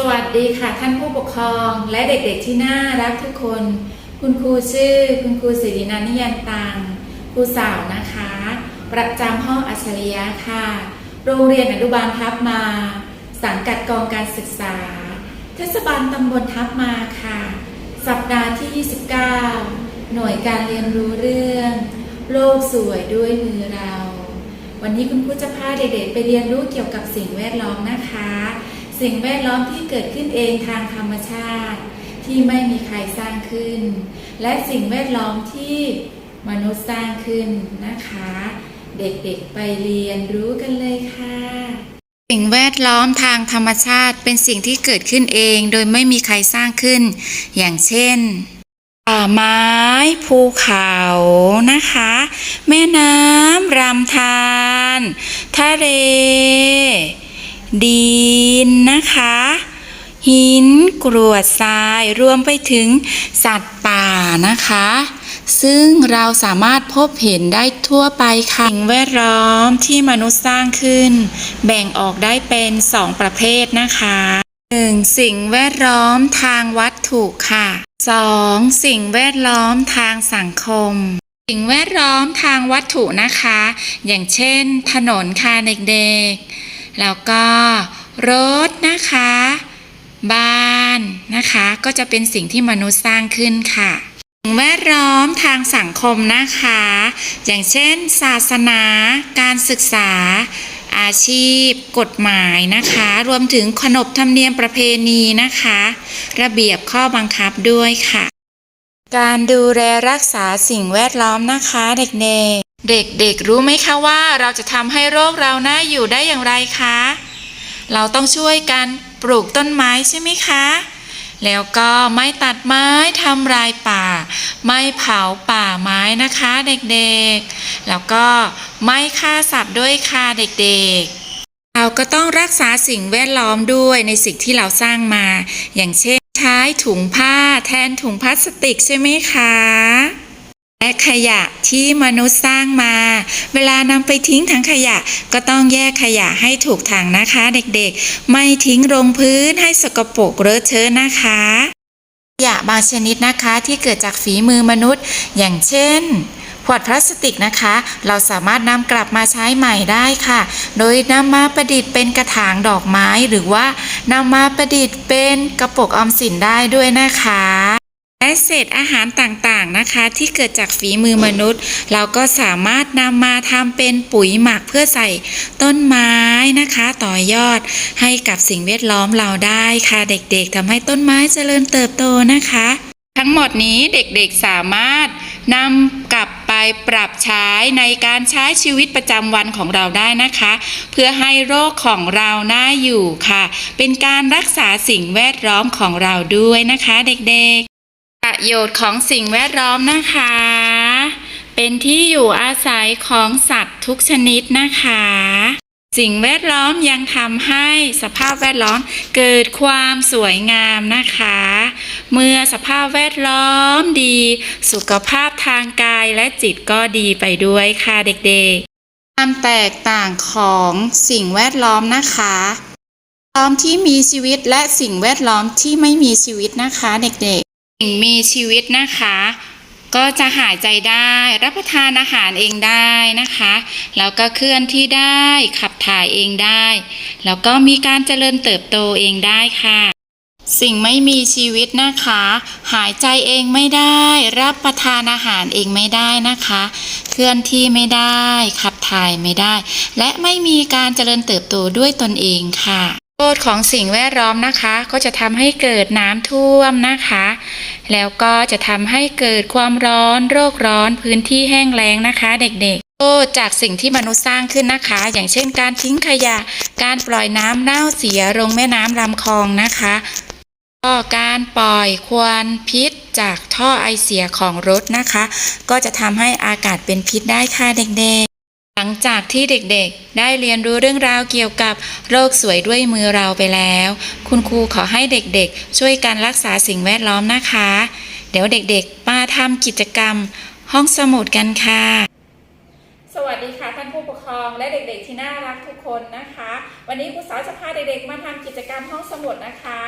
สวัสดีค่ะท่านผู้ปกครองและเด็กๆที่น่ารักทุกคน คุณครูชื่อ คุณครูสิรินันนิยันตังครูสาวนะคะ ประจำห้องอัจฉริยะค่ะ โรงเรียนอนุบาลทับมา สังกัดกองการศึกษา เทศบาลตำบลทับมาค่ะ สัปดาห์ที่ 29 หน่วยการเรียนรู้เรื่อง โลกสวยด้วยมือเรา วันนี้คุณครูจะพาเด็กๆไปเรียนรู้เกี่ยวกับสิ่งแวดล้อมนะคะ สิ่งแวดล้อมที่เกิดขึ้นเองทางธรรมชาติ ที่ไม่มีใครสร้างขึ้น และสิ่งแวดล้อมที่มนุษย์สร้างขึ้นนะคะ เด็กๆไปเรียนรู้กันเลยค่ะ สิ่งแวดล้อมทางธรรมชาติเป็นสิ่งที่เกิดขึ้นเองโดยไม่มีใครสร้างขึ้น อย่างเช่นป่าไม้ภูเขานะคะ แม่น้ำรำธารทะเล ดินนะคะ หินกรวดทรายรวมไปถึงสัตว์ป่านะคะ ซึ่งเราสามารถพบเห็นได้ทั่วไปค่ะสิ่งแวดล้อมที่มนุษย์สร้างขึ้น แบ่งออกได้เป็น2ประเภทนะคะ 1. สิ่งแวดล้อมทางวัตถุค่ะ 2. สิ่งแวดล้อมทางสังคมสิ่งแวดล้อมทางวัตถุนะคะ อย่างเช่น ถนนค่ะเด็กๆ แล้วก็รถนะคะ บ้านนะคะ ก็จะเป็นสิ่งที่มนุษย์สร้างขึ้นค่ะสิ่งแวดล้อมทางสังคมนะคะ อย่างเช่น ศาสนา การศึกษา อาชีพ กฎหมายนะคะ รวมถึงขนบธรรมเนียมประเพณีนะคะ ระเบียบข้อบังคับด้วยค่ะ การดูแลรักษาสิ่งแวดล้อมนะคะเด็กๆ เด็กๆรู้ไหมคะว่าเราจะทำให้โลกเราน่าอยู่ได้อย่างไรคะ เราต้องช่วยกันปลูกต้นไม้ใช่ไหมคะ แล้วก็ไม่ตัดไม้ทำลายป่า ไม่เผาป่าไม้นะคะเด็กๆ แล้วก็ไม่ฆ่าสัตว์ด้วยค่ะเด็กๆ เราก็ต้องรักษาสิ่งแวดล้อมด้วยในสิ่งที่เราสร้างมา อย่างเช่น ถุงผ้าแทนถุงพลาสติกใช่ไหมคะ และขยะที่มนุษย์สร้างมา เวลานำไปทิ้งถังขยะก็ต้องแยกขยะให้ถูกถังนะคะ เด็กๆ ไม่ทิ้งลงพื้นให้สกปรกเลอะเทอะนะคะขยะบางชนิดนะคะที่เกิดจากฝีมือมนุษย์ อย่างเช่นขวดพลาสติกนะคะ เราสามารถนำกลับมาใช้ใหม่ได้ค่ะ โดยนำมาประดิษฐ์เป็นกระถางดอกไม้หรือว่า นำมาประดิษฐ์เป็นกระปุกออมสินได้ด้วยนะคะ และเศษอาหารต่างๆนะคะ ที่เกิดจากฝีมือมนุษย์ เราก็สามารถนำมาทำเป็นปุ๋ยหมักเพื่อใส่ต้นไม้นะคะ ต่อยอดให้กับสิ่งแวดล้อมเราได้ค่ะ เด็กๆทำให้ต้นไม้เจริญเติบโตนะคะ ทั้งหมดนี้เด็กๆสามารถนำกลับไปปรับใช้ในการใช้ชีวิตประจำวันของเราได้นะคะ เพื่อให้โรคของเราน่าอยู่ค่ะ เป็นการรักษาสิ่งแวดล้อมของเราด้วยนะคะเด็กๆ ประโยชน์ของสิ่งแวดล้อมนะคะ เป็นที่อยู่อาศัยของสัตว์ทุกชนิดนะคะ สิ่งแวดล้อมยังทำให้สภาพแวดล้อมเกิดความสวยงามนะคะ เมื่อสภาพแวดล้อมดี สุขภาพทางกายและจิตก็ดีไปด้วยค่ะเด็กๆ ความแตกต่างของสิ่งแวดล้อมนะคะล้อมที่มีชีวิตและสิ่งแวดล้อมที่ไม่มีชีวิตนะคะ เด็กๆ สิ่งมีชีวิตนะคะ ก็จะหายใจได้รับประทานอาหารเองได้นะคะ แล้วก็เคลื่อนที่ได้ขับถ่ายเองได้ แล้วก็มีการเจริญเติบโตเองได้ค่ะ สิ่งไม่มีชีวิตนะคะ หายใจเองไม่ได้ รับประทานอาหารเองไม่ได้นะคะ เคลื่อนที่ไม่ได้ ขับถ่ายไม่ได้ และไม่มีการเจริญเติบโตด้วยตนเองค่ะ โทษของสิ่งแวดล้อมนะคะ ก็จะทำให้เกิดน้ำท่วมนะคะ แล้วก็จะทำให้เกิดความร้อนโรคร้อนพื้นที่แห้งแล้งนะคะ เด็กๆโทษจากสิ่งที่มนุษย์สร้างขึ้นนะคะ อย่างเช่นการทิ้งขยะ การปล่อยน้ำเน่าเสียลงแม่น้ำลำคลองนะคะก็การปล่อยควันพิษจากท่อไอเสียของรถนะคะ ก็จะทำให้อากาศเป็นพิษได้ค่ะเด็กๆ หลังจากที่เด็กๆ ได้เรียนรู้เรื่องราวเกี่ยวกับโรคสวยด้วยมือเราไปแล้ว คุณครูขอให้เด็กๆ ช่วยกันรักษาสิ่งแวดล้อมนะคะ เดี๋ยวเด็กๆ มาทำกิจกรรมห้องสมุดกันค่ะ สวัสดีค่ะท่านผู้ปกครองและเด็กๆที่น่ารักทุกคนนะคะ วันนี้ครูสาวจะพาเด็กๆ มาทำกิจกรรมห้องสมุดนะคะ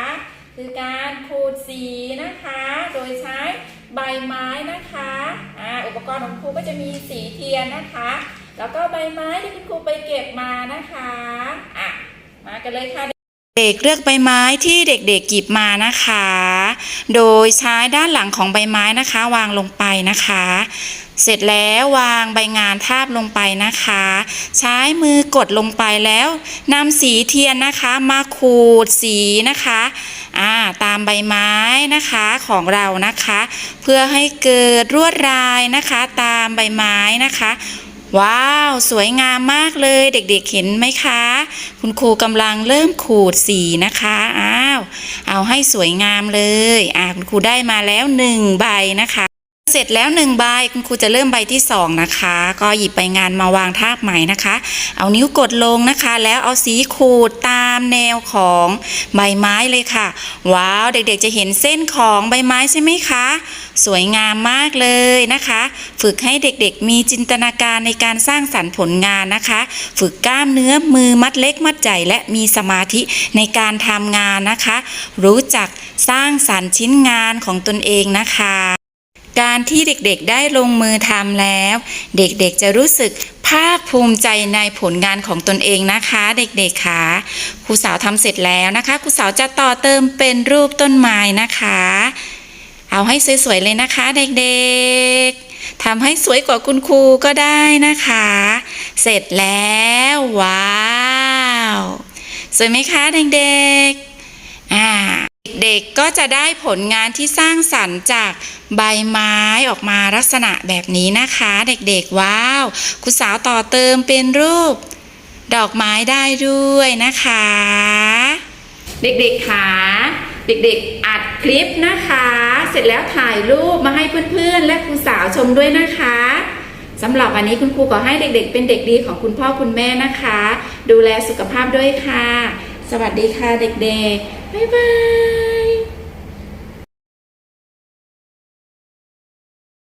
คือการขูดสีนะคะ โดยใช้ใบไม้นะคะอุปกรณ์ของครูก็จะมีสีเทียนนะคะ แล้วก็ใบไม้ที่คุณครูไปเก็บมานะคะอะมากันเลยค่ะเด็กเลือกใบไม้ที่เด็กๆหยิบมานะคะ โดยใช้ด้านหลังของใบไม้นะคะ วางลงไปนะคะ เสร็จแล้ววางใบงานทาบลงไปนะคะ ใช้มือกดลงไปแล้วนำสีเทียนนะคะมาขูดสีนะคะอ่าตามใบไม้นะคะของเรานะคะ เพื่อให้เกิดลวดลายนะคะ ตามใบไม้นะคะ ว้าว สวยงามมากเลยเด็กๆเห็นไหมคะ คุณครูกำลังเริ่มขูดสีนะคะอ้าวเอาให้สวยงามเลยอ่าคุณครูได้มาแล้วหนึ่งใบนะคะ เสร็จแล้วหนึ่งใบคุณครูจะเริ่มใบที่สองนะคะ ก็หยิบใบงานมาวางทาบใหม่นะคะ เอานิ้วกดลงนะคะ แล้วเอาสีขูดตาามแนวของใบไม้เลยค่ะ ว้าวเด็กๆจะเห็นเส้นของใบไม้ใช่ไหมคะ สวยงามมากเลยนะคะ ฝึกให้เด็กๆมีจินตนาการในการสร้างสรรค์ผลงานนะคะ ฝึกกล้ามเนื้อมือมัดเล็กมัดใหญ่และมีสมาธิในการทำงานนะคะ รู้จักสร้างสรรค์ชิ้นงานของตนเองนะคะ การที่เด็กๆได้ลงมือทำแล้ว เด็กๆจะรู้สึกภาคภูมิใจในผลงานของตนเองนะคะ เด็กๆค่ะครูสาวทำเสร็จแล้วนะคะครูสาวจะต่อเติมเป็นรูปต้นไม้นะคะ เอาให้สวยๆเลยนะคะ เด็กๆทำให้สวยกว่าคุณครูก็ได้นะคะ เสร็จแล้ว ว้าว สวยไหมคะเด็กๆ ด็กๆก็จะได้ผลงานที่สร้างสรรค์จากใบไม้ออกมาลักษณะแบบนี้นะคะ เด็กๆว้าวครูสาวต่อเติมเป็นรูป ดอกไม้ได้ด้วยนะคะ เด็กๆค่ะเด็กๆอัดคลิปนะคะ เสร็จแล้วถ่ายรูปมาให้เพื่อนๆ และครูสาวชมด้วยนะคะสำหรับวันนี้คุณครูขอให้เด็กๆ เป็นเด็กดีของคุณพ่อคุณแม่นะคะ ดูแลสุขภาพด้วยค่ะ สวัสดีค่ะเด็กๆ บ๊ายบาย